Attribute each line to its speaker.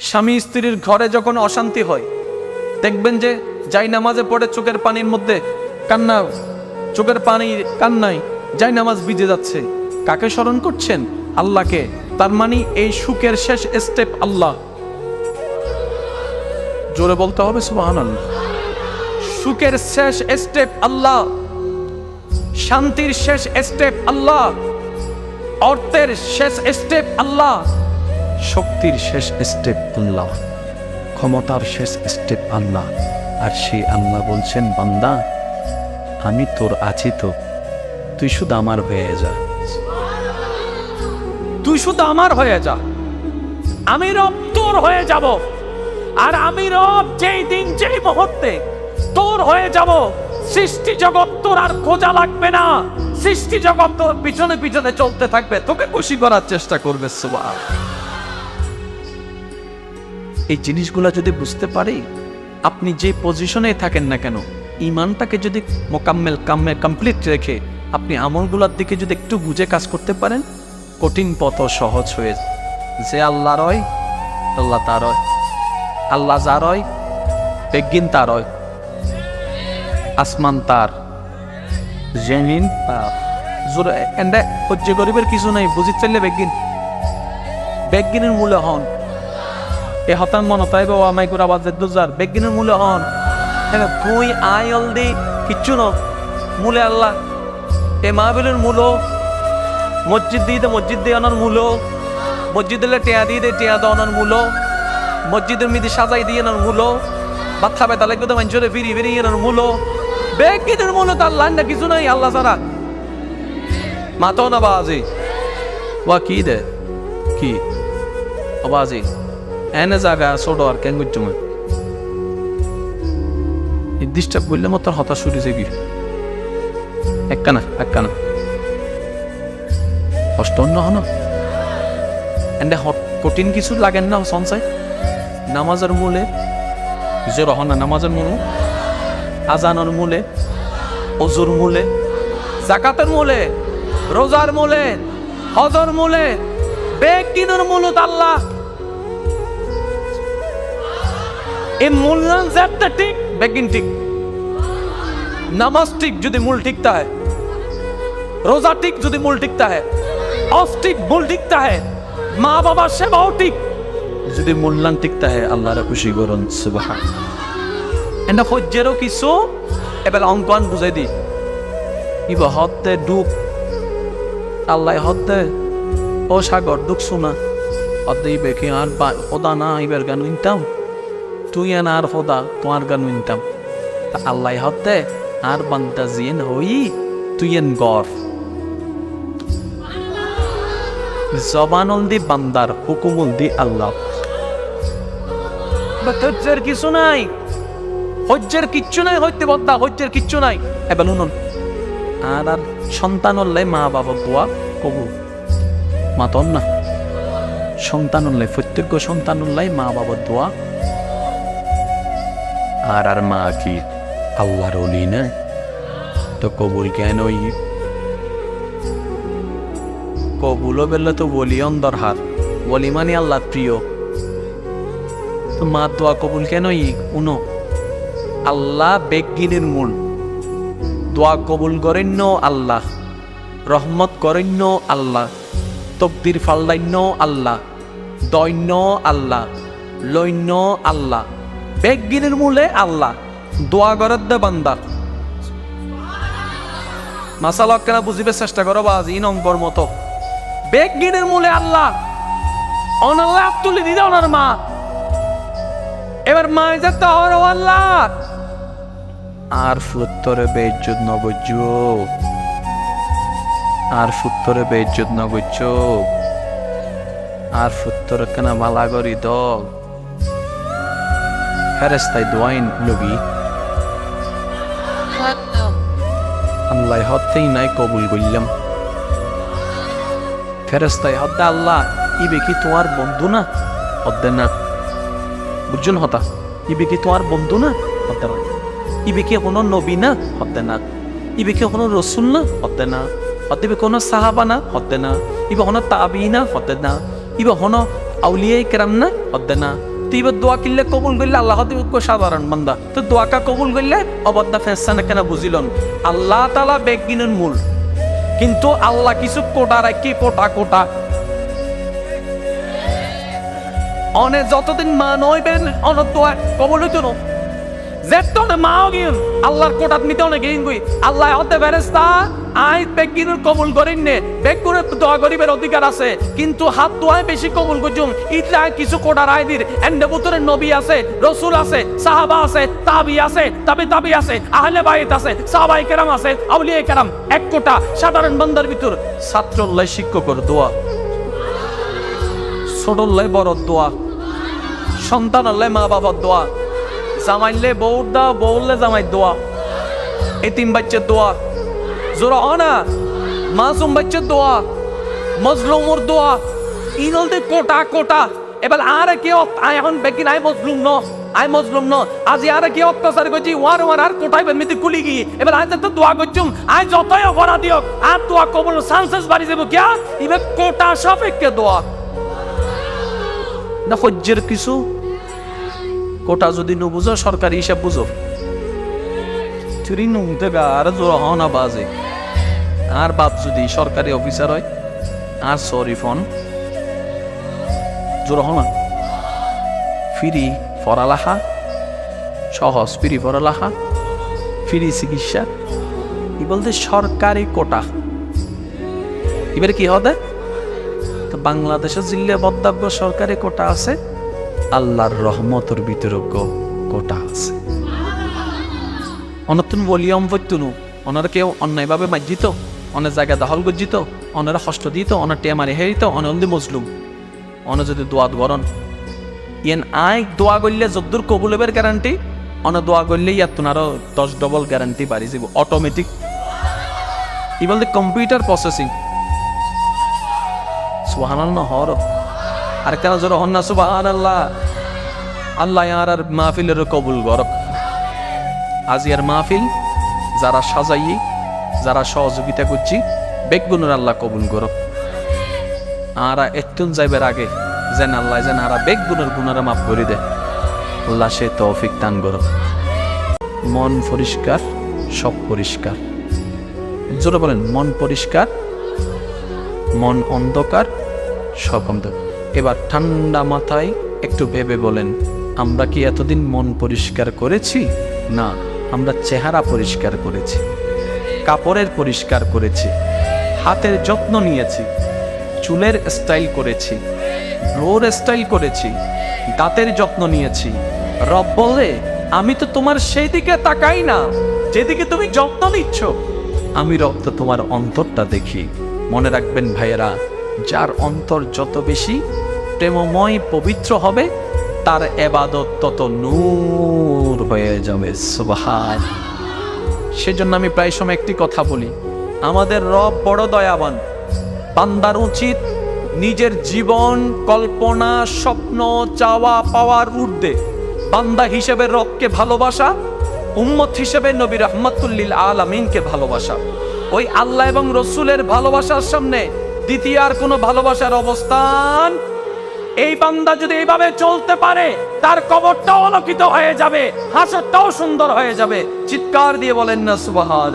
Speaker 1: স্বামী স্ত্রীর ঘরে যখন অশান্তি হয়, দেখবেন যে যাই নামাজে পড়ে চোখের পানির মধ্যে কান্না, চোখের পানি কান্নায় যাই নামাজ ভিজে যাচ্ছে, কাকে স্মরণ করছেন? আল্লাহকে। তার মানে এই সুখের শেষ স্টেপ আল্লাহ। জোরে বলতে হবে সুবাহান সুখের শেষ স্টেপ আল্লাহ। শান্তির শেষ স্টেপ আল্লাহ। অর্থের শেষ স্টেপ আল্লাহ। শক্তির শেষ স্টেপ আল্লাহ, ক্ষমতার শেষ স্টেপ আল্লাহ। আর সেই আল্লাহ বলছেন, বান্দা, আমি তোর আছি তো, তুই শুধু আমার হয়ে যা। তুই শুধু আমার হয়ে যা। আমি রব তোর হয়ে যাব। আর আমি রব যেই দিন, যেই মুহূর্তে তোর হয়ে যাব, সৃষ্টি জগৎ তোর আর খোঁজা লাগবে না। সৃষ্টি জগৎ তোর পিছনে পিছনে চলতে থাকবে। তোকে খুশি করার চেষ্টা করবে সুবাহ এই জিনিসগুলো যদি বুঝতে পারি, আপনি যে পজিশনে থাকেন না কেন, ইমানটাকে যদি মোকাম্মেল কাম্মে কমপ্লিট রেখে আপনি আমলগুলোর দিকে যদি একটু বুঝে কাজ করতে পারেন, কঠিন পথ সহজ হয়ে। যে আল্লাহ রয়, আল্লাহ তার আল্লাহ যা রয়, বেগিন তার আসমান তার, জেমিন জোরে গরিবের কিছু নাই, বুঝি চাইলে বেগিন। বেগিনের মূল্য হন। এ হতান মন হতাই বাবা মাই করে আবার দুজার। বেগিনের মূল্য হন। হ্যাঁ তুই আই অলদি কিচ্ছু ন মূলে আল্লাহ। এ মাহবিলের মূল। মসজিদ দিয়ে দে, মসজিদ দিয়ে আনার মূল। মসজিদ দিলে টেয়া দিয়ে দে, টেয়া দেওয়ার মূল। মসজিদের মিদি সাজাই দিয়ে আনার মূল। বাচ্চা বেতা লাগবে তো মানুষরে ফিরি ফিরি আনার মূল। বেগিনের মূল তো আল্লাহ না কিছু নাই আল্লাহ সারা মাতো না বাজি। ওয়া কি দে? কি? আবাজি এনে জায়গা আর কেন মই নির্দিষ্ট বললে মতো হতাশ শুরু যাবি একখানা একখানা। কষ্ট অন্য হন। এন্ডে কঠিন কিছু লাগেন না সঞ্চয়। নামাজের মূলে যে রহ না নামাজের মূলে। আজানের মূলে অজুর মূলে। জাকাতের মূলে, রোজার মূলে, হজর মূলে বেগ কিনোর মূলত আল্লাহ এই মূল্যায়ন জ্যাপটা ঠিক বেগিন ঠিক নামাজ ঠিক যদি মূল ঠিক তা হয় রোজা ঠিক যদি মূল ঠিক তা হয় অফ মূল ঠিক তা মা বাবার সেবাও ঠিক যদি মূল্যায়ন ঠিক তা হয় আল্লাহর খুশি করুন সুবহান এন্ড হজ্জেরও কিছু এবার অঙ্কন বুঝাই দি ইবা হতে ডুব আল্লাহ হতে ও সাগর দুঃখ শোনা হতে ইবে কি আর ওদা না ইবার গান ইনতাম তুই এন আর হোদা তোমার গান উইনতাম তা আল্লাহ হতে আর বান্তা জিয়েন হই, তুই এন গর জবানল দি বান্দার হুকুমুল দি আল্লাহ। হজ্জের কিছু নাই হজ্জের কিচ্ছু নাই, হইতে বদ্দা হজ্জের কিচ্ছু নাই। এবার শুনুন, আর আর সন্তানল্লাই মা বাবা দোয়া কবু মাতন না সন্তানল্লাই প্রত্যেক সন্তানল্লাই মা বাবার দোয়া আর আর মা কি আল্লাহর অলি না তো কবুল কেন ওই কবুলও বেললে তো বলি অন্দর হার বলি মানে আল্লাহ প্রিয় তো মা দোয়া কবুল কেন ই উনো আল্লাহ বেগিনের মূল দোয়া কবুল করেন আল্লাহ রহমত করেন আল্লাহ তকদির ফাল্লাইন্য আল্লাহ দৈন্য আল্লাহ লৈন্য আল্লাহ বেগিনের মূলে আল্লাহ, দোয়া করার দে বান্দা। মাসালক কেনা বুঝিবে চেষ্টা করো বা ইন অঙ্কর মতো। বেগিনের মূলে আল্লাহ, অনাল্লাহ তুলে দিদে ওনার মা। এবার মা যেতে হর আল্লাহ। আর ফুত্তরে বেজ্জুত নগজ্য আর ফুত্তরে বেজ্জুত নগজ্য আর ফুত্তরে কেনা মালা করি দল। ফেরেস্তাই দোয়াইন লগি আল্লাহ হতেই নাই কবুল করলাম। ফেরেস্তাই হদ্দে আল্লাহ, ইবে কি তোমার বন্ধু না? হদ্দে না। বুঝছেন হতা? ইবে কি তোমার বন্ধু না? হতে না। ইবে কি কোনো নবী না? হতে না। ইবে কি কোনো রসুল না? হতে না। হতে কোনো সাহাবা না? হতে না। ইবে কোনো তাবি না? হতে না। ইবে কোনো আউলিয়াই কেরাম না? অদ্দে না। তুই এবার দোয়া কিনলে কবুল করলে আল্লাহ সাধারণ বান্দা। তো দোয়াকা কবুল করলে অবদ্দা ফেসানে কেন বুঝিলন। আল্লাহ তালা বেগিনের মূল। কিন্তু আল্লাহ কিছু কোটা রাখি, কোটা কোটা। অনে যতদিন মা নইবেন অনত দোয়া কবল হইতো না। যেত না মাও গিন আল্লাহর কোটাত নিতে অনেক গই আল্লাহ হতে ফেরেস্তা আই, বেগিনের কবুল করেন নে বেগুনের দোয়া গরিবের অধিকার আছে, কিন্তু হাত দোয়ায় বেশি কবুল করছুম ইটা কিছু কোটার আইদির এন্ডে বুতরের নবী আছে, রসুল আছে, সাহাবা আছে, তাবি আছে, তাবি তাবি আছে, আহলে বাইত আছে সাহাবাই কেরাম আছে, আউলিয়া কেরাম। এক কোটা সাধারণ বান্দার ভিতর। ছাত্রল্লাই শিক্ষকর দোয়া। ছোটল্লাই বড় দোয়া। সন্তানল্লাই মা বাবার দোয়া। জামাইলে বউর দা বউলে জামাই দোয়া। এতিম বাচ্চার দোয়া। জোরা অনা মাসুম বাচ্চার দোয়া মজলুমর দোয়া ইনলতে কোটা কোটা এবার আর কি আই এখন বেকি নাই মজলুম ন আই মজলুম ন আজি আর কি অত্যাচার করছি ওয়ার ওয়ার আর কোটাই মিতি কুলি গি এবার আই তো দোয়া করছুম আই যতই অপরাধ দিয়ক আর দোয়া কবল চান্সেস বাড়ি যাব কিয়া ইবে কোটা সাপেক্ষে দোয়া না সহ্যের কিছু কোটা যদি নবুঝো সরকারি হিসাব বুঝো চুরি নুমতে আর জোর হনা বাজে আর বাপ যদি সরকারি অফিসার হয়, আর সরি ফোন জোর হনা ফ্রি পড়ালেখা, সহজ ফ্রি পড়ালেখা, ফ্রি চিকিৎসা। ই বলতে সরকারি কোটা। এবারে কি হবে? তো বাংলাদেশের জিল্লে বদ্দাব্য সরকারি কোটা আছে, আল্লাহর রহমতর বিতরজ্ঞ কোটা আছে। অনতুন বলিয়ম বৈতুনু অনারা কেউ অন্যায়ভাবে মার্জিত। অনেক জায়গা দখল গজ্জিত অনেরা কষ্ট দিত অনেক টেয়া মারি হেরিত অনন্দি মজলুম অনে যদি দোয়াত গরন ইয়েন আই দোয়া করলে যদ্দুর কবুলেবের গ্যারান্টি অনে দোয়া করলে ইয়াতুন আরও দশ ডবল গ্যারান্টি বাড়ি যাব অটোমেটিক ই বলতে কম্পিউটার প্রসেসিং সুবহানাল্লাহ, হর। আরেকটা নজর হন্না সুবহানাল্লাহ। আল্লাহ আল্লাহ আর আর মাহফিলের কবুল গরক আজিয়ার মাহফিল, যারা সাজাই যারা সহযোগিতা করছি, বেগুনের আল্লাহ কবুল করক। আরা একটুন যাইবার আগে যেন আল্লাহ যেন আরা বেগুনের গুণারা মাফ করে দে আল্লাহ সে তৌফিক দান করক। মন পরিষ্কার, সব পরিষ্কার। জোরে বলেন, মন পরিষ্কার, মন অন্ধকার, সব অন্ধকার। এবার ঠান্ডা মাথায় একটু ভেবে বলেন, আমরা কি এতদিন মন পরিষ্কার করেছি? না, আমরা চেহারা পরিষ্কার করেছি। কাপড়ের পরিষ্কার করেছি, হাতের যত্ন নিয়েছি, চুলের স্টাইল করেছি ব্রোর স্টাইল করেছি, দাঁতের যত্ন নিয়েছি। রব বলে, আমি তো তোমার সেই দিকে তাকাই না। যেদিকে তুমি যত্ন নিচ্ছ, আমি রব তো তোমার অন্তরটা দেখি। মনে রাখবেন ভাইয়েরা, যার অন্তর যত বেশি প্রেমময় পবিত্র হবে, তার এবাদত তত নূর হয়ে যাবে। সুবহান। সেজন্য আমি প্রায় সময় একটি কথা বলি। আমাদের রব বড় দয়াবান। বান্দার উচিত নিজের জীবন, কল্পনা, স্বপ্ন, চাওয়া, পাওয়ার ঊর্ধ্বে বান্দা হিসেবে রবকে ভালোবাসা, উম্মত হিসেবে নবী রহমতুল্লিল আলামিনকে ভালোবাসা। ওই আল্লাহ এবং রসুলের ভালোবাসার সামনে দ্বিতীয় আর কোনো ভালোবাসার অবস্থান এই বান্দা যদি এইভাবে চলতে পারে, তার কবরটাও অলকিত হয়ে যাবে, হাসরটাও সুন্দর হয়ে যাবে। চিৎকার দিয়ে বলেন না সুবহান